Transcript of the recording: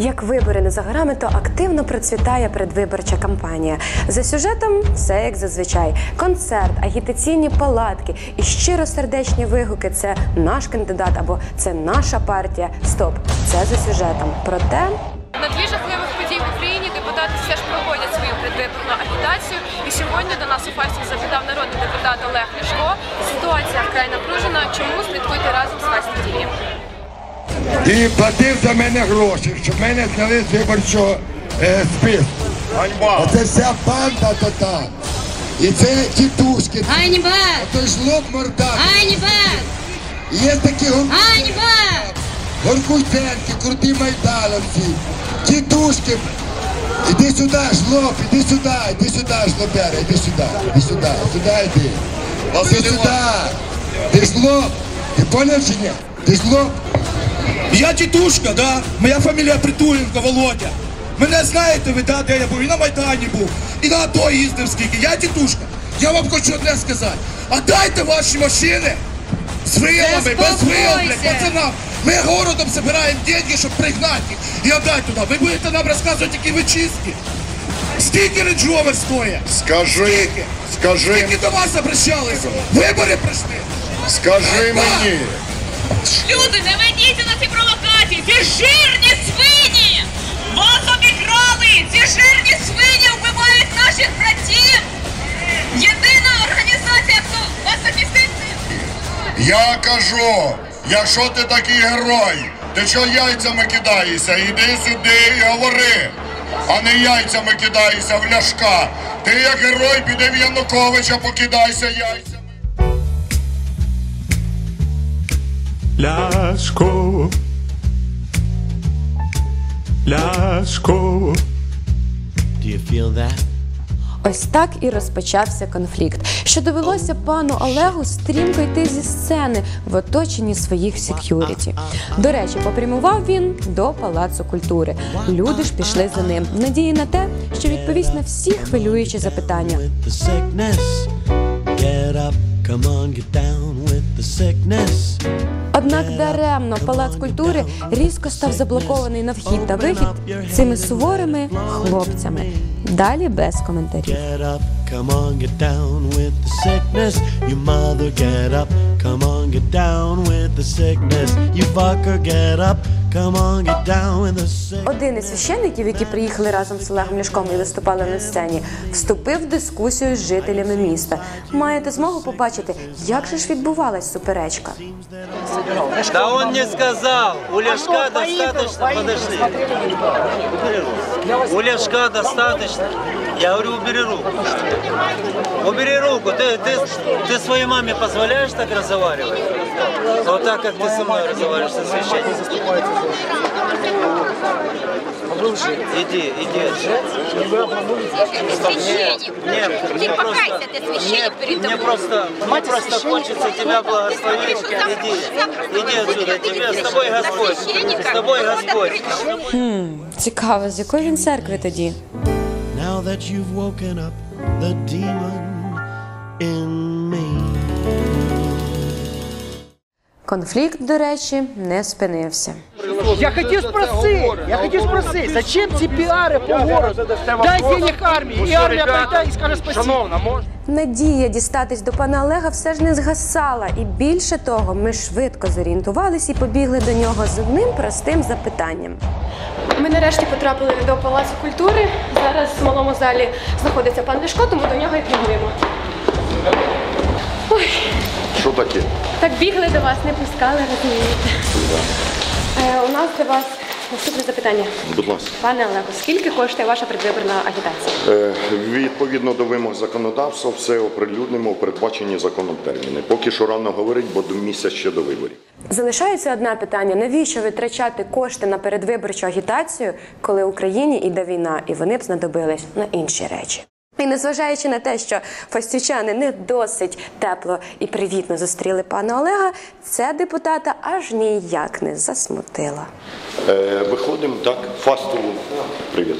Як вибори не за горами, то активно процвітає передвиборча кампанія. За сюжетом все як зазвичай: концерт, агітаційні палатки і щиросердечні вигуки це наш кандидат або це наша партія. Стоп, це за сюжетом. Проте На тлі жахливих подій в Україні депутати все ж проводять свою предвиборну агітацію. І сьогодні до нас у Фасті завітав народний депутат Олег Ляшко. Ситуація вкрай напружена. Чому слідкуйте разом з Фасті ТВ. І платив за мене гроші, щоб мене зняли з виборчого е, списку. Ганьба! Оце вся банда то там. І це тітушки, Ганьба! той жлоб мордак. Ганьба! Є такі гон- Ганьба! горкутенки, круті майдановці, тітушки. Іди сюди, жлоб, іди сюди, іди сюди, жлобяра, іди сюди, іди сюди, сюди йди. Іди сюди. Ти жлоб, ти поняв чи ні? Ти жлоб? Я тітушка, да? Моя фамілія Притуленко, Володя. Мене знаєте ви, да, де я був? І на Майдані був, і на АТО їздив скільки. Я тітушка. Я вам хочу одне сказати. А дайте ваші машини з вилами, без вил, блядь, пацанам. Ми городом збираємо деньги, щоб пригнати їх і віддати туди. Ви будете нам розказувати, які ви чисті. Скільки рейдж стоїть? Скажи, скажи, Скільки до вас обращалися? Вибори прийшли. скажи мені, Люди, не ведіться на ці провокації! Ці жирні свині! Вас обікрали! Ці жирні свині вбивають наших братів! Єдина організація, хто вас захистить, я кажу, якщо ти такий герой, ти що яйцями кидаєшся? Іди сюди і говори, а не яйцями кидаєшся в ляшка. Ти як герой піди в Януковича, покидайся яйцями. Ляшко. Ляшко. Do you feel that? Ось так і розпочався конфлікт, що довелося пану Олегу стрімко йти зі сцени в оточенні своїх сек'юріті. До речі, попрямував він до палацу культури. Люди ж пішли за ним в надії на те, що відповість на всі хвилюючі запитання. Однак даремно палац культури різко став заблокований на вхід та вихід цими суворими хлопцями. Далі без коментарів. Come on, get down with the sickness. You fucker, get up, come on, get down with the sickness. Один із священників, які приїхали разом з Олегом Ляшком і виступали на сцені, вступив в дискусію з жителями міста. Маєте змогу побачити, як же ж відбувалась суперечка. Да он не сказал. У Ляшка достаточно. Подожди. Убери руку. У Ляшка достаточно. Я говорю, убери руку. Убери руку. Ты, ты, ты своей маме позволяешь так разговаривать? Вот так, как ты со мной разговариваешь со священником. Иди, иди. Нет, нет, мне просто, мне, мне просто, мне просто хочется тебя благословить. Иди, иди отсюда. Тебе, с тобой Господь. С тобой Господь. Цікаво, з якої він церкви тоді? Now that you've woken up the demon in Конфлікт, до речі, не спинився. Я хотел спросить, я хотел спросить, зачем ці пиары по городу? Дай денег армии, и армия прийде і скаже спасибо. Надія дістатись до пана Олега все ж не згасала, і більше того, ми швидко зорієнтувались і побігли до нього з одним простим запитанням. Ми нарешті потрапили до Палацу культури. Зараз в малому залі знаходиться пан Ляшко, тому до нього і прямуємо. Ой, Що таке? так бігли до вас, не пускали, розумієте. Е, у нас для вас наступне запитання. Будь ласка. Пане Олегу, скільки коштує ваша предвиборна агітація? Е, Відповідно до вимог законодавства, все оприлюднимо у передбачені законом терміни. Поки що рано говорить, бо до місяця ще до виборів. Залишається одне питання: навіщо витрачати кошти на передвиборчу агітацію, коли Україні йде війна, і вони б знадобились на інші речі? І незважаючи на те, що фастючани не досить тепло і привітно зустріли пана Олега, це депутата аж ніяк не засмутило. Е, виходимо так, фастову. Привіт.